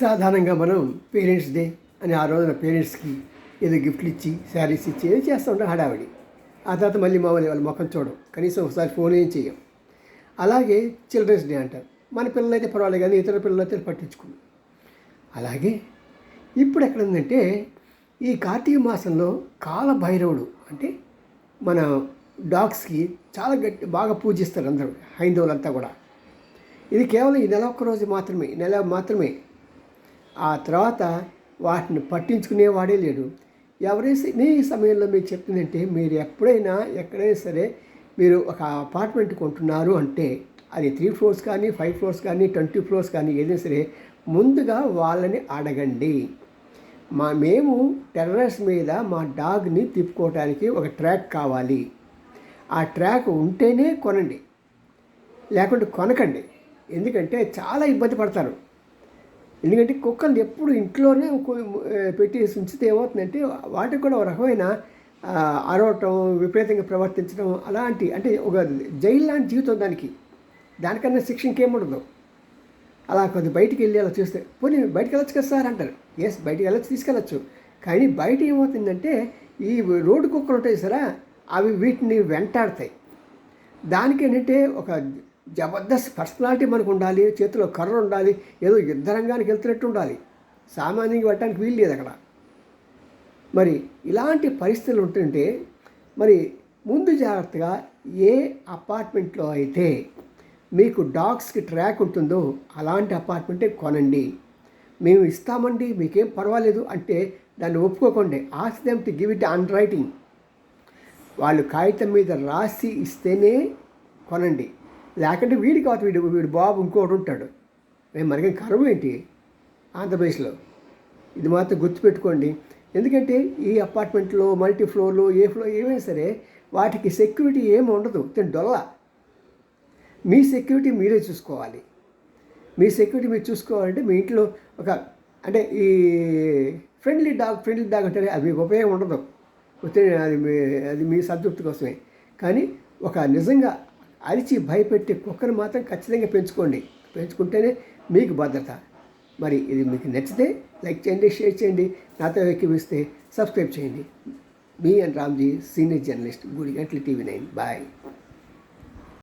సాధారణంగా మనం parents day అని ఆ రోజున పేరెంట్స్కి ఏదో గిఫ్ట్లు ఇచ్చి శారీస్ ఇచ్చి ఏదో చేస్తూ ఉంటాం హడావిడి. ఆ తర్వాత మళ్ళీ మామూలు వాళ్ళ ముఖం చూడం కనీసం ఒకసారి ఫోన్ ఏం చేయం అలాగే చిల్డ్రన్స్ డే అంటారు. మన పిల్లలైతే పర్వాలేదు కానీ ఇతర పిల్లలైతే అయితే అలాగే ఇప్పుడు ఎక్కడ ఉందంటే ఈ కార్తీక మాసంలో కాలభైరవుడు అంటే మన డాగ్స్కి చాలా గట్టి బాగా పూజిస్తారు అందరూ హైందవులంతా కూడా. ఇది కేవలం ఈ నెల ఒక్క రోజు మాత్రమే ఈ నెల మాత్రమే ఆ తర్వాత వాటిని పట్టించుకునేవాడే లేడు. ఎవరైతే ఈ సమయంలో మీకు చెప్తుందంటే మీరు ఎప్పుడైనా ఎక్కడైనా సరే మీరు ఒక అపార్ట్మెంట్ కొంటున్నారు అంటే అది త్రీ ఫ్లోర్స్ కానీ ఫైవ్ ఫ్లోర్స్ కానీ ట్వంటీ ఫ్లోర్స్ కానీ ఏదైనా సరే ముందుగా వాళ్ళని అడగండి. మా మేము టెర్రస్ మీద మా డాగ్ని తిప్పుకోవడానికి ఒక ట్రాక్ కావాలి. ఆ ట్రాక్ ఉంటేనే కొనండి. లేకుంటే కొనకండి. ఎందుకంటే చాలా ఇబ్బంది పడతారు. ఎందుకంటే కుక్కలు ఎప్పుడు ఇంట్లోనే పెట్టేసి ఉంచితే ఏమవుతుందంటే వాటికి కూడా ఒక రకమైన అరవటం విపరీతంగా ప్రవర్తించడం అలాంటి అంటే ఒక జైలు లాంటి జీవితం దానికి. దానికన్నా శిక్ష ఇంకేముండదు. అలా కొద్ది బయటికి వెళ్ళి అలా చూస్తే పోనీ బయటికి వెళ్ళొచ్చు కదా సార్ అంటారు. ఎస్ బయటికి వెళ్ళొచ్చు తీసుకెళ్ళచ్చు. కానీ బయట ఏమవుతుందంటే ఈ రోడ్డు కుక్కలు ఉంటాయి సరా అవి వీటిని వెంటాడతాయి. దానికి ఏంటంటే ఒక జబర్దస్త్ పర్సనాలిటీ మనకు ఉండాలి చేతిలో కర్ర ఉండాలి ఏదో యుద్ధరంగానికి వెళ్తున్నట్టు ఉండాలి సామాన్యంగా పెట్టడానికి వీలు లేదు అక్కడ. మరి ఇలాంటి పరిస్థితులు ఉంటుంటే మరి ముందు జాగ్రత్తగా ఏ అపార్ట్మెంట్లో అయితే మీకు డాగ్స్కి ట్రాక్ ఉంటుందో అలాంటి అపార్ట్మెంటే కొనండి. మేము ఇస్తామండి మీకేం పర్వాలేదు అంటే దాన్ని ఒప్పుకోకండి. Ask them to give it in writing. వాళ్ళు కాగితం మీద రాసి ఇస్తేనే కొనండి. లేకుంటే వీడి కాదు వీడు వీడు బాబు ఇంకోటి ఉంటాడు. మేము మనకి కరువు ఏంటి? ఆంధ్రప్రదేశ్లో. ఇది మాత్రం గుర్తుపెట్టుకోండి. ఎందుకంటే ఈ అపార్ట్మెంట్లో మల్టీ ఫ్లోర్లు ఏ ఫ్లోర్ ఏమైనా సరే వాటికి సెక్యూరిటీ ఏమి ఉండదు. తిని డొల్ల. మీ సెక్యూరిటీ మీరే చూసుకోవాలి. మీ సెక్యూరిటీ మీరు చూసుకోవాలంటే మీ ఇంట్లో ఒక అంటే ఈ ఫ్రెండ్లీ డాగ్ ఫ్రెండ్లీ డాగ్ అంటే అది మీకు ఉపయోగం ఉండదు. అది మీ అది మీ సంతృప్తి కోసమే. కానీ ఒక నిజంగా అరిచి భయపెట్టే కుక్కను మాత్రం ఖచ్చితంగా పెంచుకోండి. పెంచుకుంటేనే మీకు భద్రత. మరి ఇది మీకు నచ్చితే లైక్ చేయండి షేర్ చేయండి నాతో ఎక్కిపిస్తే సబ్స్క్రైబ్ చేయండి. మీ అండ్ రామ్జీ సీనియర్ జర్నలిస్ట్ గుడి గంటల టీవీ నైన్. బాయ్.